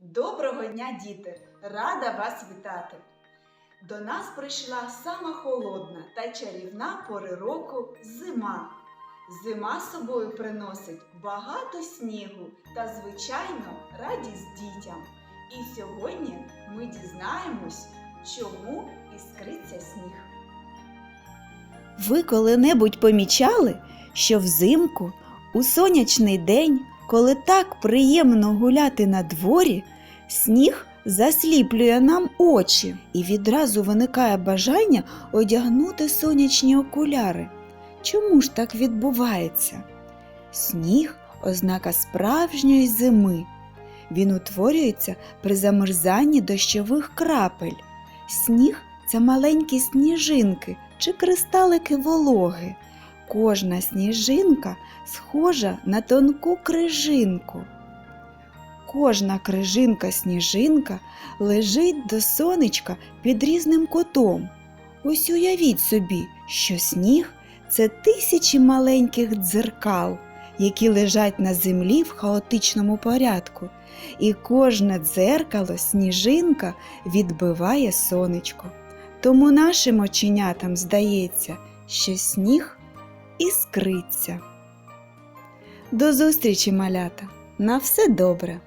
Доброго дня, діти! Рада вас вітати! До нас прийшла сама холодна та чарівна пори року зима. Зима з собою приносить багато снігу та, звичайно, радість дітям. І сьогодні ми дізнаємось, чому іскриться сніг. Ви коли-небудь помічали, що взимку у сонячний день, коли так приємно гуляти на дворі, сніг засліплює нам очі і відразу виникає бажання одягнути сонячні окуляри. Чому ж так відбувається? Сніг ознака справжньої зими. Він утворюється при замерзанні дощових крапель. Сніг це маленькі сніжинки чи кристалики вологи. Кожна сніжинка схожа на тонку крижинку. Кожна крижинка-сніжинка лежить до сонечка під різним кутом. Ось уявіть собі, що сніг це тисячі маленьких дзеркал, які лежать на землі в хаотичному порядку, і кожне дзеркало сніжинка відбиває сонечко. Тому нашим оченятам здається, що сніг іскриться. До зустрічі, малята! На все добре!